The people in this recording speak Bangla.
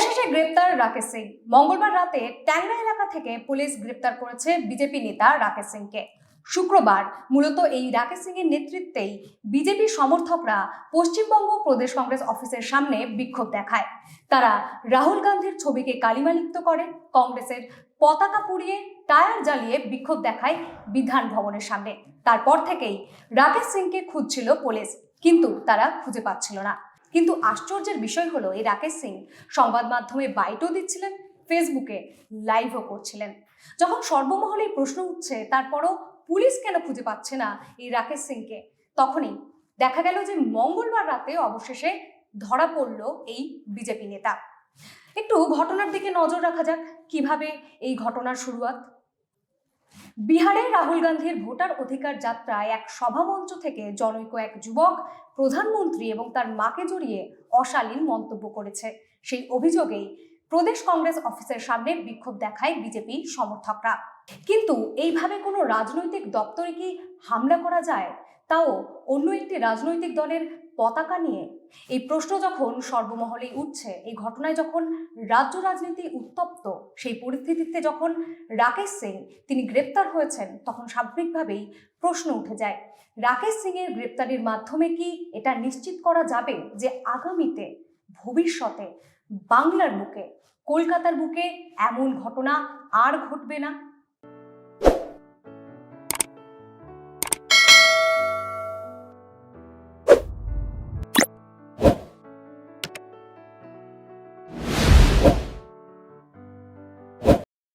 অবশেষে গ্রেপ্তার রাকেশ সিং। মঙ্গলবার রাতে ট্যাংরা এলাকা থেকে পুলিশ গ্রেপ্তার করেছে বিজেপি নেতা রাকেশ সিংকে। শুক্রবার মূলত এই রাকেশ সিং এর নেতৃত্বেই বিজেপি সমর্থকরা পশ্চিমবঙ্গ প্রদেশ কংগ্রেস অফিসের সামনে বিক্ষোভ দেখায়। তারা রাহুল গান্ধীর ছবিকে কালিমালিপ্ত করে, কংগ্রেসের পতাকা পুড়িয়ে টায়ার জ্বালিয়ে বিক্ষোভ দেখায় বিধান ভবনের সামনে। তারপর থেকেই রাকেশ সিংকে খুঁজছিল পুলিশ, কিন্তু তারা খুঁজে পাচ্ছিল না। কিন্তু আশ্চর্যের বিষয় হলো, এই রাকেশ সিং সংবাদ মাধ্যমে বাইটও দিচ্ছিলেন, ফেসবুকে লাইভও করছিলেন। যখন সর্বমহলে প্রশ্ন উঠছে, তারপরও পুলিশ কেন খুঁজে পাচ্ছে না এই রাকেশ সিংকে? তখনই দেখা গেল যে মঙ্গলবার রাতে অবশেষে ধরা পড়ল এই বিজেপি নেতা। একটু ঘটনার দিকে নজর রাখা যাক, কীভাবে এই ঘটনার শুরুয়াত? বিহারে রাহুল গান্ধীর ভোটার অধিকার যাত্রায় এক সভামঞ্চ থেকে জনৈক এক যুবক, প্রধানমন্ত্রী এবং তার মাকে জড়িয়ে অশালীন মন্তব্য করেছে। সেই অভিযোগেই প্রদেশ কংগ্রেস অফিসের সামনে বিক্ষোভ দেখায় বিজেপি সমর্থকরা। কিন্তু এইভাবে কোনো রাজনৈতিক দপ্তরে কি হামলা করা যায়? তাও অন্য একটি রাজনৈতিক দলের পতাকা নিয়ে। এই প্রশ্ন যখন সর্বমহলে উঠছে, এই ঘটনায় যখন রাজ্য রাজনীতি উত্তপ্ত, সেই পরিস্থিতিতে যখন রাকেশ সিং তিনি গ্রেপ্তার হয়েছেন, তখন স্বাভাবিকভাবেই প্রশ্ন উঠে যায়, রাকেশ সিং এর গ্রেপ্তারির মাধ্যমে কি এটা নিশ্চিত করা যাবে যে আগামীতে ভবিষ্যতে বাংলার বুকে, কলকাতার বুকে এমন ঘটনা আর ঘটবে না?